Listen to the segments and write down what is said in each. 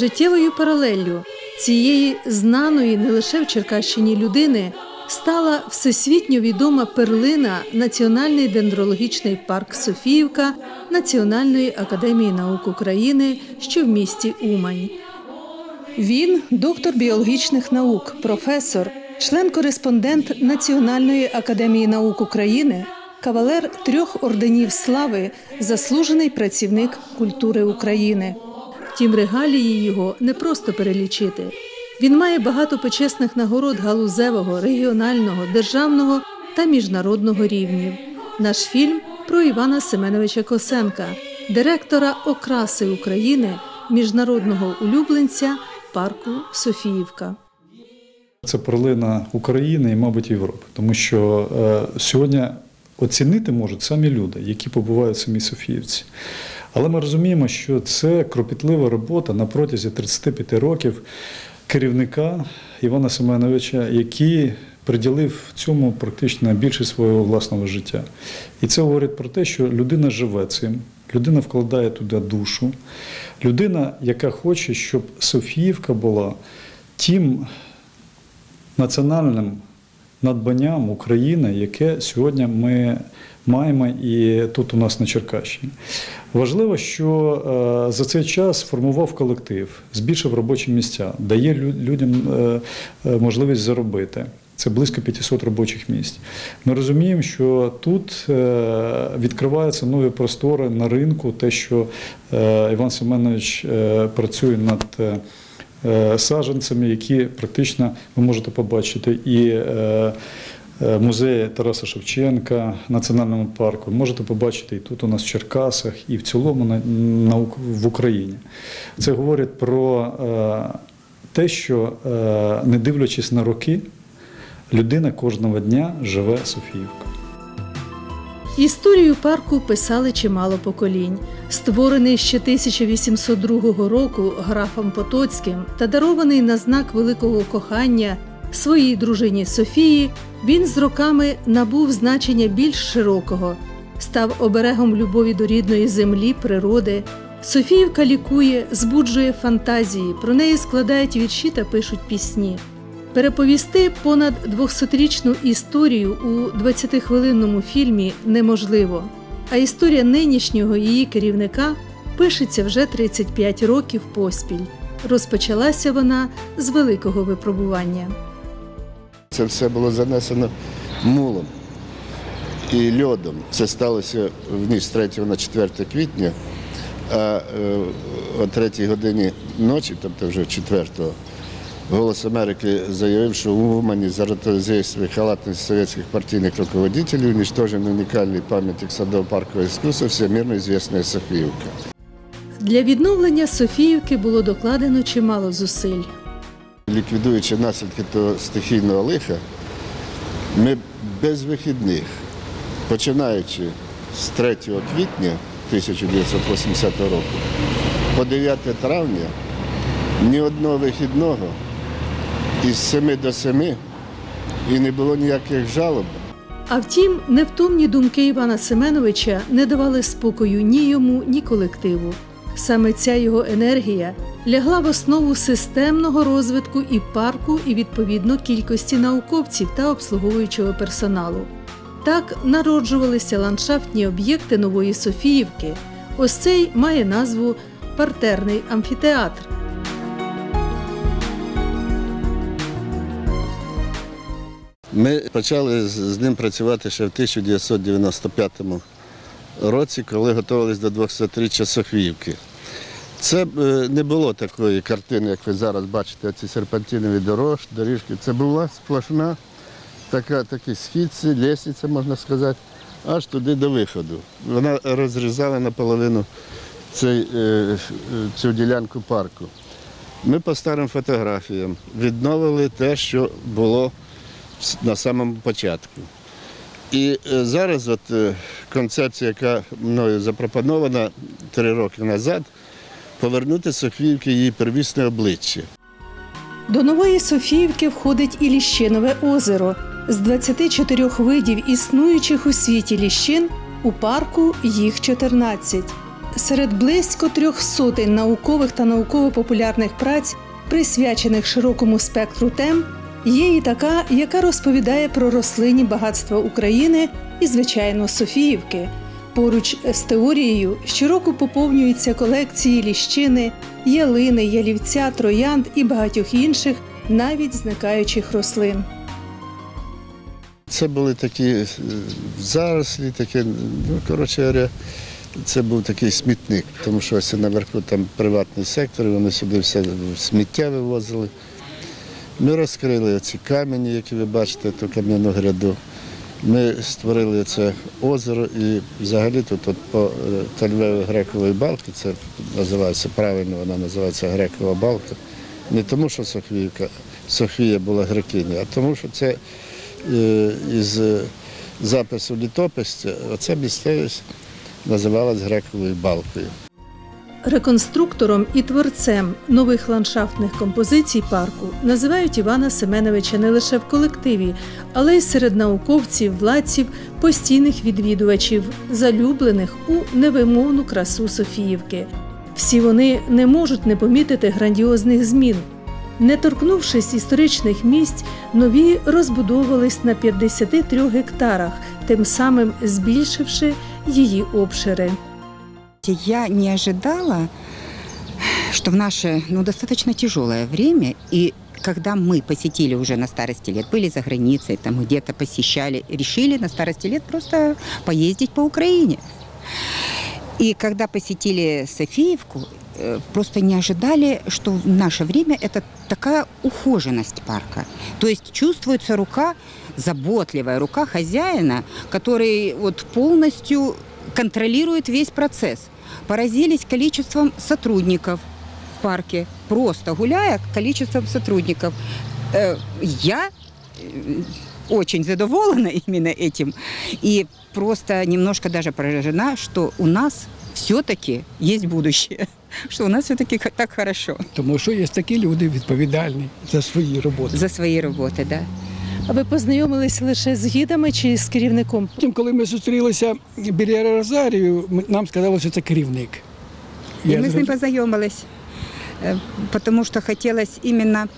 Життєвою паралеллю цієї знаної не лише в Черкащині людини стала всесвітньо відома перлина Національний дендрологічний парк Софіївка Національної академії наук України, що в місті Умань. Він доктор біологічних наук, професор, член-кореспондент Національної академії наук України, кавалер трьох орденів слави, заслужений працівник культури України. Втім, регалії його не просто перелічити. Він має багато почесних нагород галузевого, регіонального, державного та міжнародного рівнів. Наш фільм про Івана Семеновича Косенка, директора окраси України, міжнародного улюбленця парку Софіївка. Це перлина України і, мабуть, Європи, тому що е, сьогодні оцінити можуть самі люди, які побувають в самій Софіївці. Але ми розуміємо, що це кропітлива робота на протязі 35 років керівника Івана Семеновича, який приділив цьому практично більше свого власного життя. І це говорить про те, що людина живе цим, людина вкладає туди душу, людина, яка хоче, щоб Софіївка була тим національним надбанням України, яке сьогодні ми маємо і тут у нас на Черкащині. Важливо, що е, за цей час формував колектив, збільшив робочі місця, дає людям е, е, можливість заробити. Це близько 500 робочих місць. Ми розуміємо, що тут відкриваються нові простори на ринку, те, що Іван Семенович працює над саджанцями, які практично ви можете побачити і музеї Тараса Шевченка, Національному парку. Можете побачити і тут у нас в Черкасах, і в цілому на, на, в Україні. Це говорить про е, те, що е, не дивлячись на роки, людина кожного дня живе Софіївка. Історію парку писали чимало поколінь. Створений ще 1802 року графом Потоцьким та дарований на знак великого кохання своїй дружині Софії, він з роками набув значення більш широкого, став оберегом любові до рідної землі, природи. Софіївка лікує, збуджує фантазії, про неї складають вірші та пишуть пісні. Переповісти понад 200-річну історію у 20-хвилинному фільмі неможливо, а історія нинішнього її керівника пишеться вже 35 років поспіль. Розпочалася вона з великого випробування. Це все було занесено мулом і льодом. Це сталося в ніч з 3 на 4 квітня, а е, о 3 годині ночі, тобто вже 4-го, Голос Америки заявив, що в Умані за ротозейство и халатность советских партийных руководителей уничтожен уникальный памятник садово-паркового искусства, всемирно известная Софиевка. Для відновлення Софіївки було докладено чимало зусиль. Ліквідуючи наслідки того стихійного лиха, ми без вихідних, починаючи з 3 квітня 1980 року по 9 травня, ні одного вихідного із 7 до 7 і не було ніяких жалоб. А втім, невтомні думки Івана Семеновича не давали спокою ні йому, ні колективу. Саме ця його енергія лягла в основу системного розвитку і парку, і відповідно кількості науковців та обслуговуючого персоналу. Так народжувалися ландшафтні об'єкти Нової Софіївки. Ось цей має назву Партерний амфітеатр. Ми почали з- ним працювати ще в 1995 році, коли готувалися до 200-річчя Софіївки. Це е, не було такої картини, як ви зараз бачите, ці серпантинові дорож, доріжки. Це була сплошна така, такі східці, лісниця, можна сказати, аж туди до виходу. Вона розрізала наполовину цей, е, е, цю ділянку парку. Ми по старим фотографіям відновили те, що було на самому початку. І зараз от концепція, яка мною запропонована три роки назад, повернути Софіївки її первісне обличчя. До Нової Софіївки входить і Ліщинове озеро. З 24 видів існуючих у світі ліщин у парку їх 14. серед близько трьох сотень наукових та науково-популярних праць, присвячених широкому спектру тем, є і така, яка розповідає про рослинні багатства України і, звичайно, Софіївки. Поруч з теорією щороку поповнюються колекції ліщини, ялини, ялівця, троянд і багатьох інших, навіть зникаючих рослин. Це були такі е, зарослі, такі, ну, коротше говоря, це був такий смітник, тому що ось наверху там приватний сектор, вони сюди все сміття вивозили. Ми розкрили ці камені, які ви бачите, ту кам'яну гряду. Ми створили це озеро і взагалі тут от по е, Тальвевої грекової балки, це називається правильно, вона називається грекова балка. Не тому, що Софіївка, Софія була грекиня, а тому, що це е, із е, запису літописця, оця місцевість називалась грековою балкою. Реконструктором і творцем нових ландшафтних композицій парку називають Івана Семеновича не лише в колективі, але й серед науковців, владців, постійних відвідувачів, залюблених у невимовну красу Софіївки. Всі вони не можуть не помітити грандіозних змін. Не торкнувшись історичних місць, нові розбудовувались на 53 гектарах, тим самим збільшивши її обшири. Я не ожидала, что в наше ну, достаточно тяжелое время, и когда мы посетили уже на старости лет, были за границей, там где-то посещали, решили на старости лет просто поездить по Украине. И когда посетили Софиевку, э, просто не ожидали, что в наше время это такая ухоженность парка. То есть чувствуется рука, заботливая рука хозяина, который вот полностью контролирует весь процесс. Поразились количеством сотрудников в парке. Просто гуляя, количеством сотрудников. Э, Я э, очень задоволена именно этим. И просто немножко даже поражена, что у нас все-таки есть будущее. Что у нас все-таки так хорошо Тому що є такі люди відповідальні за свої роботи. за свои работы, да. А ви познайомились лише з гідами чи з керівником? Потім, коли ми зустрілися біля Розарію, нам сказали, що це керівник. И Я мы с ним зрозумів. познакомились, э, потому что хотелось именно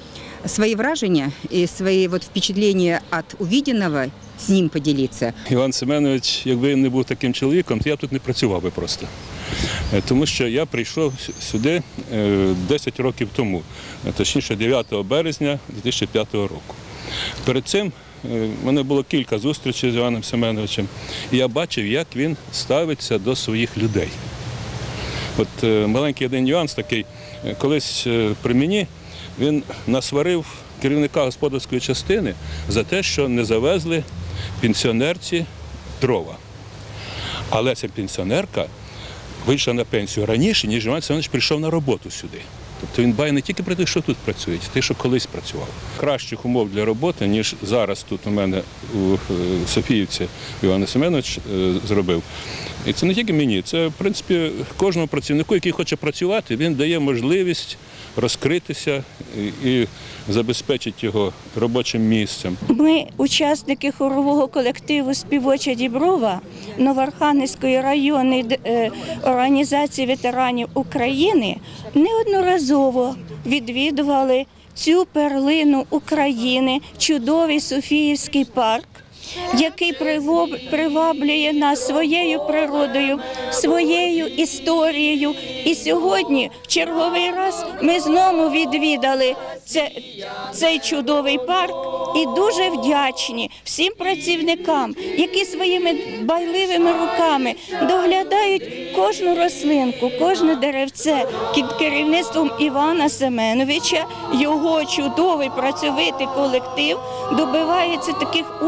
свои вражения и свои вот впечатления от увиденного с ним поделиться. Іван Семенович, якби він не був таким чоловіком, то я б тут не працював би просто. Е, Тому що я прийшов сюди е, 10 років тому, е, точніше 9 березня 2005 року. Перед цим е, в мене було кілька зустрічей з Іваном Семеновичем, і я бачив, як він ставиться до своїх людей. От е, маленький один нюанс такий. Е, Колись при мені він насварив керівника господарської частини за те, що не завезли пенсіонерці дрова. Але ця пенсіонерка вийшла на пенсію раніше, ніж Іван Семенович прийшов на роботу сюди. Тобто він дбає не тільки про те, що тут працює, а те, що колись працював. Кращих умов для роботи, ніж зараз тут у мене у е, Софіївці Іван Семенович е, зробив. І це не тільки мені, це в принципі кожному працівнику, який хоче працювати, він дає можливість розкритися і, забезпечить його робочим місцем. Ми, учасники хорового колективу Співоча Діброва Новоархангельської районної е, організації ветеранів України, неодноразово відвідували цю перлину України, чудовий Софіївський парк. Який приваблює нас своєю природою, своєю історією. І сьогодні, в черговий раз, ми знову відвідали цей чудовий парк і дуже вдячні всім працівникам, які своїми байливими руками доглядають кожну рослинку, кожне деревце під керівництвом Івана Семеновича. Його чудовий працьовитий колектив добивається таких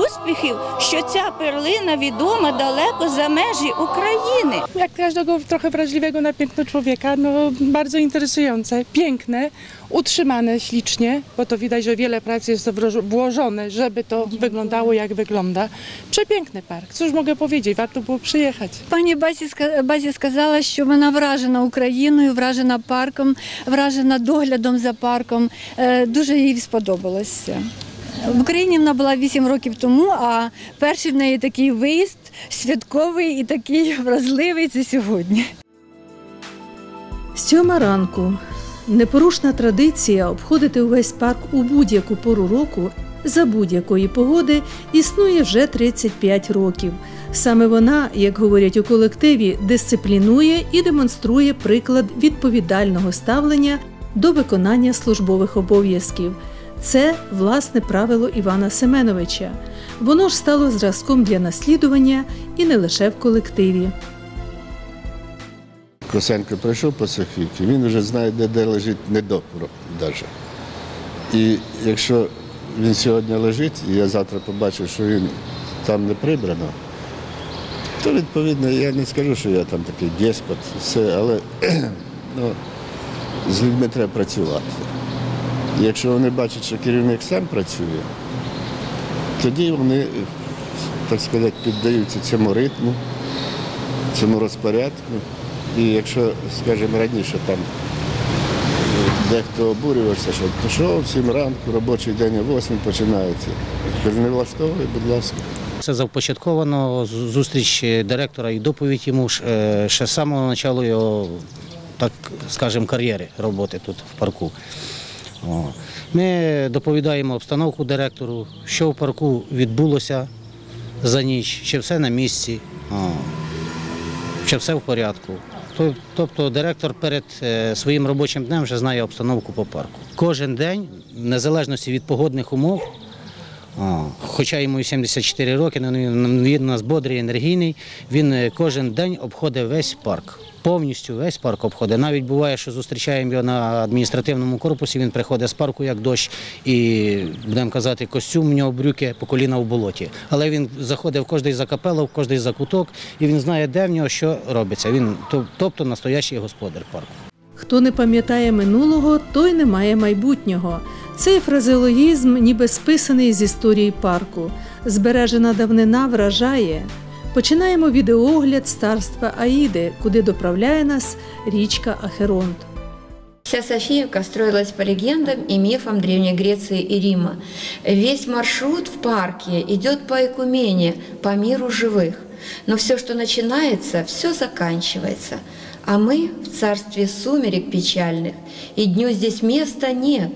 uspіхів, що ця перлина відома далеко за межі України. Jak każdego trochę wrażliwego na piękno człowieka, no bardzo interesujące, piękne, utrzymane ślicznie, bo to widać, że wiele pracy jest wro- włożone, żeby to wyglądało jak wygląda. Przepiękny park, cóż mogę powiedzieć, warto było przyjechać. Пані Басі, ска- Базі сказала, що вона вражена Україною, вражена парком, вражена доглядом за парком. Е, Дуже їй сподобалося. В Україні вона була 8 років тому, а перший в неї такий виїзд святковий і такий вразливий це сьогодні. Сьома ранку. Непорушна традиція обходити увесь парк у будь-яку пору року за будь-якої погоди існує вже 35 років. Саме вона, як говорять у колективі, дисциплінує і демонструє приклад відповідального ставлення до виконання службових обов'язків. Це власне правило Івана Семеновича. Воно ж стало зразком для наслідування і не лише в колективі. Косенко прийшов по Софійки, він вже знає, де, де лежить недопорок навіть. І якщо він сьогодні лежить, і я завтра побачу, що він там не прибрано, то відповідно я не скажу, що я там такий деспот, все, але ну, з людьми треба працювати. Якщо вони бачать, що керівник сам працює, тоді вони, так сказати, піддаються цьому ритму, цьому розпорядку. І якщо, скажімо, раніше там е, дехто обурювався, що то що в 7 ранку, робочий день о 8 починається. Кажу, не влаштовує, будь ласка. Це започатковано зустріч директора і доповідь йому е, ще з самого початку його, так скажемо, кар'єри роботи тут в парку. Ми доповідаємо обстановку директору, що в парку відбулося за ніч, чи все на місці, чи все в порядку. Тобто директор перед е, своїм робочим днем вже знає обстановку по парку. Кожен день, в незалежності від погодних умов, Хоча йому 74 роки, він, він у нас бодрий, енергійний. Він е, кожен день обходить весь парк. Повністю весь парк обходить. Навіть буває, що зустрічаємо його на адміністративному корпусі. Він приходить з парку як дощ, і будемо казати, костюм у нього брюки по коліна в болоті. Але він заходить в кожний закапело, в кожний закуток, і він знає, де в нього що робиться. Він тобто настоящий господар парку. Хто не пам'ятає минулого, той не має майбутнього. Цей фразеологізм ніби списаний з історії парку. Збережена давнина вражає. Починаємо відеоогляд з царства Аїди, куди доправляє нас річка Ахеронт. Вся Софиевка строилась по легендам и мифам Древней Греции и Рима. Весь маршрут в парке идет по Экумене, по миру живых. Но все, что начинается, все заканчивается. А мы в царстве сумерек печальных, и дню здесь места нет.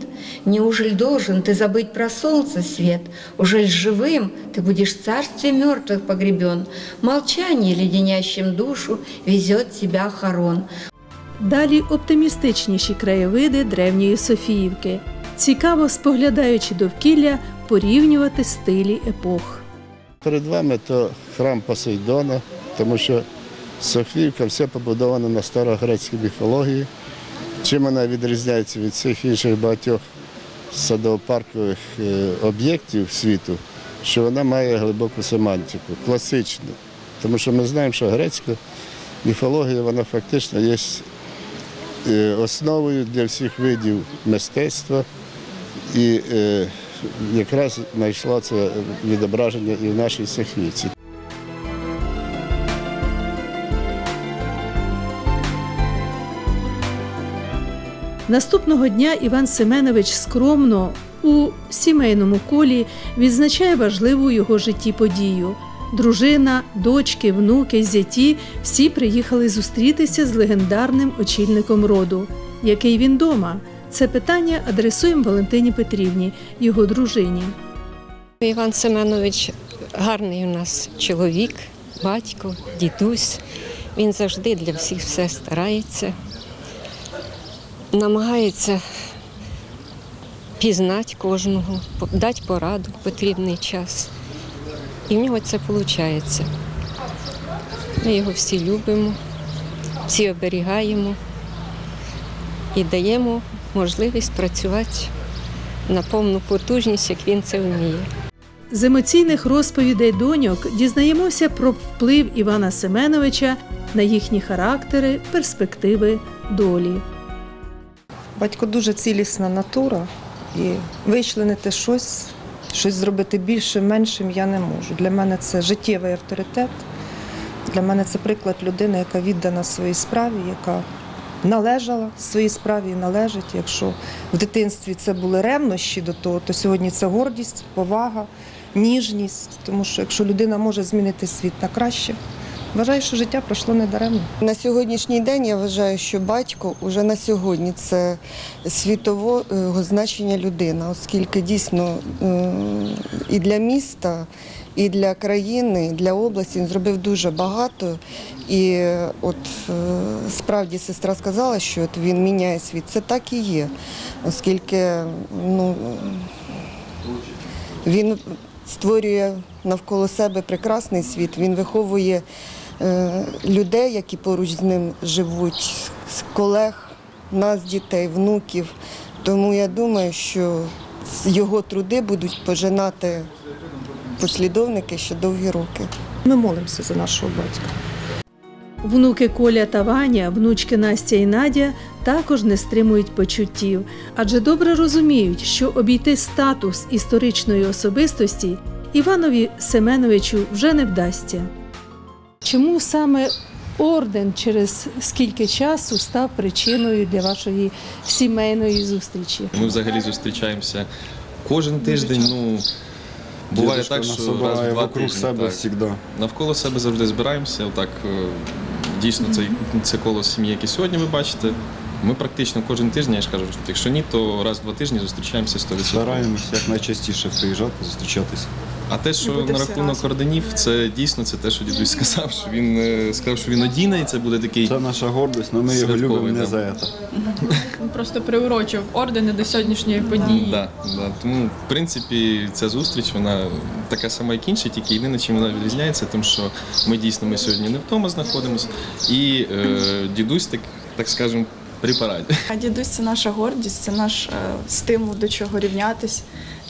Неужели должен ты забыть про солнце свет? Ужель живым ты будешь в царстве мертвых погребен? Молчание, леденящим душу, везет тебя хорон. Далі оптимістичніші краєвиди древньої Софіївки. Цікаво, споглядаючи довкілля, порівнювати стилі епох. Перед вами то храм Посейдона, тому що Софіївка вся побудована на старогрецькій міфології. Чим вона відрізняється від всіх інших багатьох садово-паркових е, об'єктів світу, що вона має глибоку семантику, класичну. Тому що ми знаємо, що грецька міфологія вона фактично є е, основою для всіх видів мистецтва. І е, якраз знайшла це відображення і в нашій Софійці. Наступного дня Іван Семенович скромно у сімейному колі відзначає важливу його житті подію. Дружина, дочки, внуки, зяті всі приїхали зустрітися з легендарним очільником роду. Який він дома? Це питання адресуємо Валентині Петрівні, його дружині. Іван Семенович гарний у нас чоловік, батько, дідусь. Він завжди для всіх все старається, намагається пізнати кожного, дати пораду в потрібний час. І в нього це виходить. Ми його всі любимо, всі оберігаємо і даємо можливість працювати на повну потужність, як він це вміє. З емоційних розповідей доньок дізнаємося про вплив Івана Семеновича на їхні характери, перспективи, долі. Батько дуже цілісна натура, і вичленити щось, щось зробити більше, меншим я не можу. Для мене це життєвий авторитет. Для мене це приклад людини, яка віддана своїй справі, яка належала своїй справі і належить. Якщо в дитинстві це були ревнощі до того, то сьогодні це гордість, повага, ніжність. Тому що якщо людина може змінити світ на краще, Вважаю, що життя пройшло недаремно. На сьогоднішній день я вважаю, що батько уже на сьогодні це світового значення людина, оскільки дійсно е, і для міста, і для країни, і для області він зробив дуже багато. І от е, справді сестра сказала, що от він міняє світ. Це так і є, оскільки ну, він створює навколо себе прекрасний світ, він виховує людей, які поруч з ним живуть, з колег, нас, дітей, внуків. Тому я думаю, що його труди будуть пожинати послідовники ще довгі роки. Ми молимося за нашого батька. Внуки Коля та Ваня, внучки Настя і Надя також не стримують почуттів, адже добре розуміють, що обійти статус історичної особистості Іванові Семеновичу вже не вдасться. Чому саме орден через скільки часу став причиною для вашої сімейної зустрічі? Ми взагалі зустрічаємося кожен тиждень. Ну буває Дідушка так, що раз в два вокруг тижні. себе так. всегда. Навколо себе завжди збираємося. Отак е, дійсно це, це коло сім'ї, яке сьогодні ви бачите. Ми практично кожен тиждень, я ж кажу, якщо ні, то раз в два тижні зустрічаємося 100%. Стараємось як найчастіше приїжджати, зустрічатися. А те, що на рахунок орденів, це дійсно це те, що дідусь сказав, що він е, сказав, що він одіне, і це буде такий. Це наша гордість, але ми його святковий, любимо не да. за це. Він просто приурочив ордени до сьогоднішньої події. Да, да. Тому, в принципі, ця зустріч вона така сама, як інші, тільки єдине, чим вона відрізняється, тим, що ми дійсно ми сьогодні не вдома знаходимося, і е, дідусь, так, так скажемо, при параді. А дідусь це наша гордість, це наш е, стимул до чого рівнятись.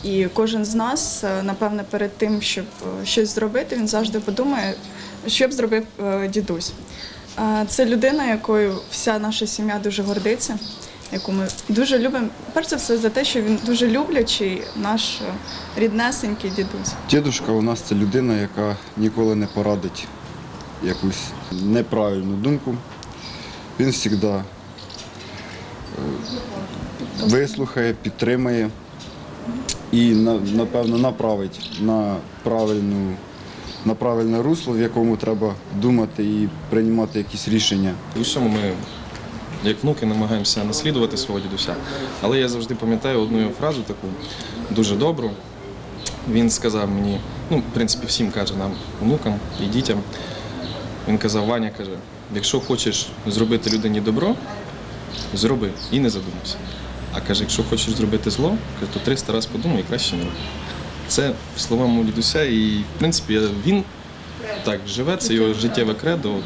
І кожен з нас, е, напевне, перед тим, щоб е, щось зробити, він завжди подумає, що б зробив дідусь. Це людина, якою вся наша сім'я дуже гордиться, яку ми дуже любимо. Перш за все, за те, що він дуже люблячий, наш ріднесенький дідусь. Дідушка у нас це людина, яка ніколи не порадить якусь неправильну думку. Він завжди вислухає, підтримає і, напевно, направить на, правильну, на правильне русло, в якому треба думати і приймати якісь рішення. У всьому ми, як внуки, намагаємося наслідувати свого дідуся. Але я завжди пам'ятаю одну фразу таку дуже добру. Він сказав мені, ну, в принципі, всім каже нам, внукам і дітям. Він казав, Ваня каже, якщо хочеш зробити людині добро, зроби і не задумайся. А каже, якщо хочеш зробити зло, то 300 разів подумай і краще не роби. Це слова мого дідуся, і в принципі він так живе, це його життєве кредо. От,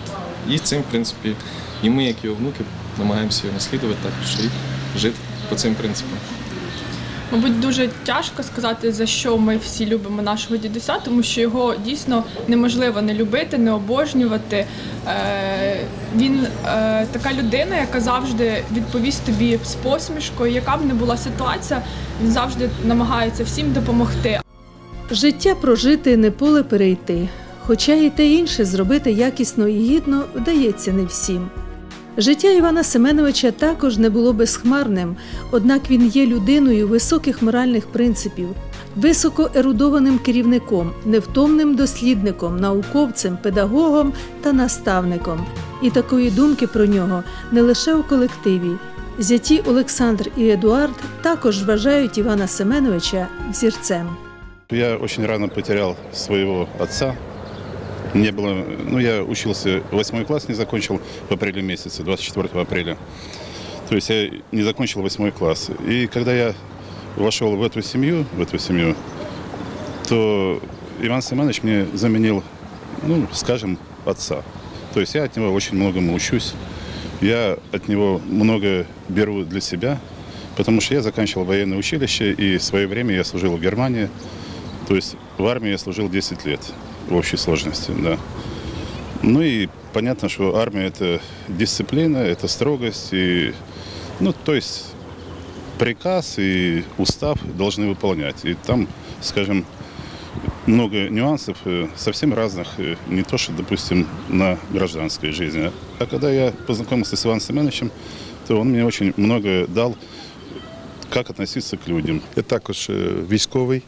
і цим, в принципі, і ми, як його внуки, намагаємося його наслідувати так, і жити по цим принципам. Мабуть, дуже тяжко сказати, за що ми всі любимо нашого дідуся, тому що його дійсно неможливо не любити, не обожнювати. Е, Він е, така людина, яка завжди відповість тобі з посмішкою, яка б не була ситуація, він завжди намагається всім допомогти. Життя прожити не поле перейти, хоча і те інше зробити якісно і гідно вдається не всім. Життя Івана Семеновича також не було безхмарним, однак він є людиною високих моральних принципів, високоерудованим керівником, невтомним дослідником, науковцем, педагогом та наставником. І такої думки про нього не лише у колективі. Зяті Олександр і Едуард також вважають Івана Семеновича взірцем. Я очень рано потерял своего отца. Не было, ну, я учился, восьмой класс не закончил в апреле месяце, 24 апреля. То есть я не закончил восьмой класс. И когда я вошел в эту семью, в эту семью, то Иван Семенович мне заменил, ну, скажем, отца. То есть я от него очень многому учусь. Я от него много беру для себя, потому что я заканчивал военное училище, и в свое время я служил в Германии. То есть в армии я служил 10 лет в общей сложности, да. Ну и понятно, что армия это дисциплина, это строгость, и, ну, то есть приказ и устав должны выполнять. И там, скажем, много нюансов, э, совсем разных, э, не то, что, допустим, на гражданской жизни. А когда я познакомился с Иваном Семеновичем, то он мне очень много дал, как относиться к людям. Я також е, військовий,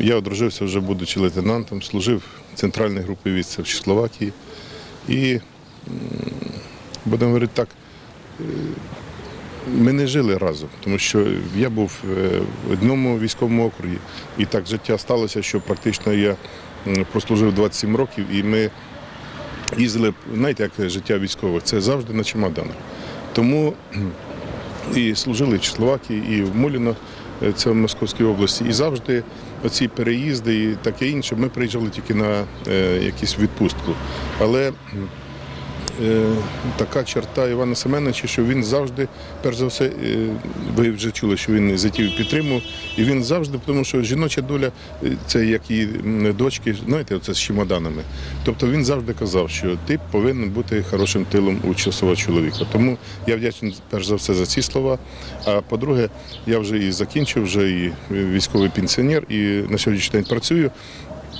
Я одружився вже будучи лейтенантом, служив в центральній групі військ в Чехословакії. І, будемо говорити так, е, ми не жили разом, тому що я був е, в одному військовому округі, і так життя сталося, що практично я прослужив 27 років, і ми їздили, знаєте, як життя військових, це завжди на чемоданах. Тому і служили в Чехословакії, і в Муліно, е, це в Московській області. І завжди оці переїзди і таке інше, ми приїжджали тільки на якісь відпустку. Але е, така черта Івана Семеновича, що він завжди, перш за все, е, ви вже чули, що він затів підтримував, і він завжди, тому що жіноча доля е, це як і дочки, знаєте, це з чемоданами. Тобто він завжди казав, що ти повинен бути хорошим тилом у часового чоловіка. Тому я вдячний перш за все за ці слова. А по-друге, я вже і закінчив, вже і військовий пенсіонер, і на сьогоднішній день працюю.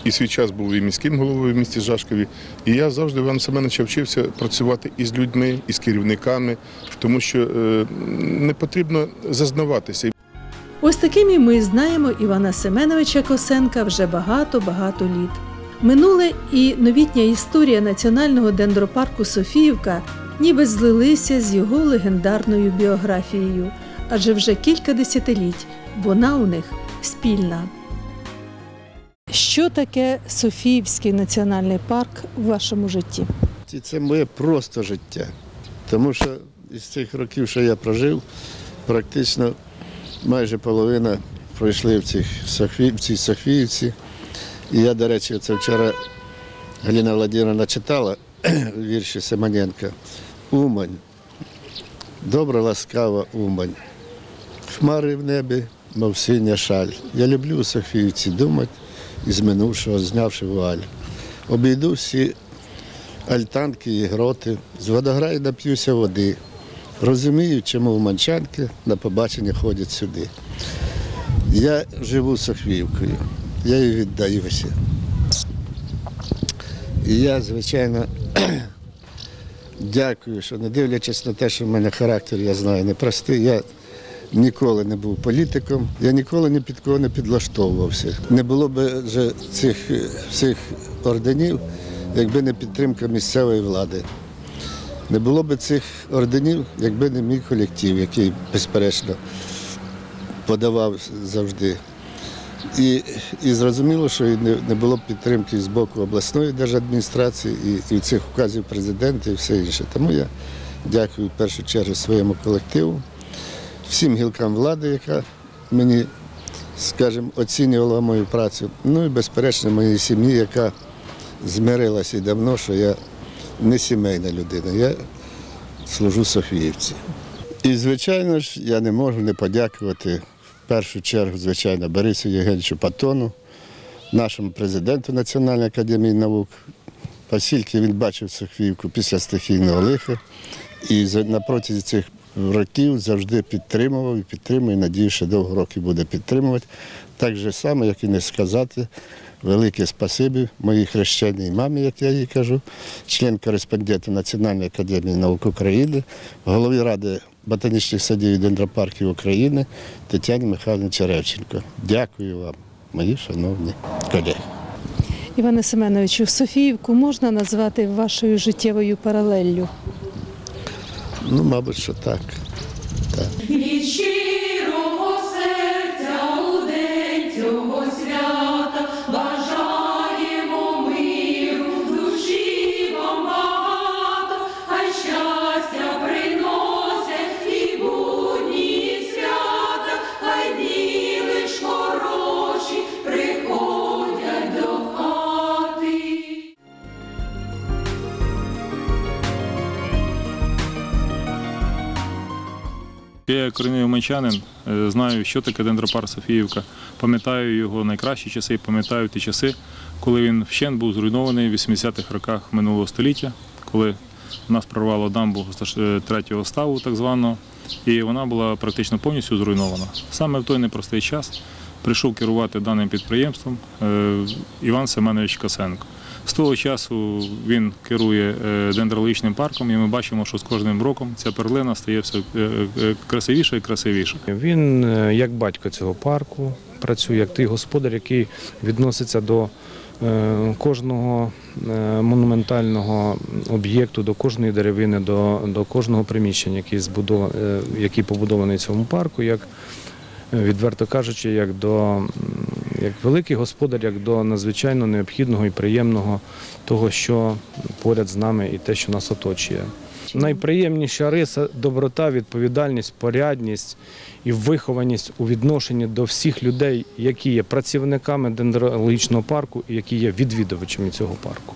І свій час був і міським головою в місті Жашкові. І я завжди Іван Семеновича вчився працювати із людьми, із керівниками, тому що е, не потрібно зазнаватися. Ось такими ми знаємо Івана Семеновича Косенка вже багато-багато літ. Минуле і новітня історія національного дендропарку Софіївка ніби злилися з його легендарною біографією, адже вже кілька десятиліть вона у них спільна. Що таке Софіївський національний парк у вашому житті? Це моє просто життя. Тому що із цих років, що я прожив, практично майже половина пройшли в, цій Софіївці. І я, до речі, це вчора Галина Владимировна читала вірші Семененка. Умань. Добра, ласкава Умань. Хмари в небі, мов синя шаль. Я люблю у Софіївці думати із минувшого, знявши вуаль. Обійду всі альтанки і гроти, з водограю нап'юся води. Розумію, чому уманчанки на побачення ходять сюди. Я живу Софіївкою, я їй віддаюся. І я, звичайно, дякую, що не дивлячись на те, що в мене характер, я знаю, непростий. Я ніколи не був політиком, я ніколи ні під кого не підлаштовувався. Не було б цих всіх орденів, якби не підтримка місцевої влади. Не було б цих орденів, якби не мій колектив, який, безперечно, подавав завжди. І, і зрозуміло, що не, не було б підтримки з боку обласної держадміністрації і, і цих указів президента і все інше. Тому я дякую в першу чергу своєму колективу, всім гілкам влади, яка мені, скажімо, оцінювала мою працю. Ну і безперечно моїй сім'ї, яка змирилася і давно, що я не сімейна людина, я служу Софіївці. І, звичайно ж, я не можу не подякувати в першу чергу, звичайно, Борису Євгеновичу Патону, нашому президенту Національної академії наук, оскільки він бачив Софіївку після стихійного лиха і на протязі цих років завжди підтримував і підтримує, надію, що довго років буде підтримувати. Так же само, як і не сказати, велике спасибі моїй хрещеній мамі, як я їй кажу, член кореспонденту Національної академії наук України, голові ради ботанічних садів і дендропарків України Тетяні Михайлівні Черевченко. Дякую вам, мої шановні колеги. Іване Семеновичу, Софіївку можна назвати вашою життєвою паралеллю? Ну, мабуть, що так. так. Я корінний уманчанин, е, знаю, що таке дендропарк Софіївка. Пам'ятаю його найкращі часи, пам'ятаю ті часи, коли він вщент був зруйнований в 80-х роках минулого століття, коли нас прорвало дамбу е, третього ставу, так званого, і вона була практично повністю зруйнована. Саме в той непростий час прийшов керувати даним підприємством е, Іван Семенович Косенко. З того часу він керує е, дендрологічним парком, і ми бачимо, що з кожним роком ця перлина стає все е, е, красивіша і красивіша. Він як батько цього парку, працюю, як той господар, який відноситься до кожного монументального об'єкту, до кожної деревини, до, до кожного приміщення, який, який побудований в цьому парку, як відверто кажучи, як до як великий господар, як до надзвичайно необхідного і приємного того, що поряд з нами і те, що нас оточує. Найприємніша риса доброта, відповідальність, порядність і вихованість у відношенні до всіх людей, які є працівниками дендрологічного парку і які є відвідувачами цього парку.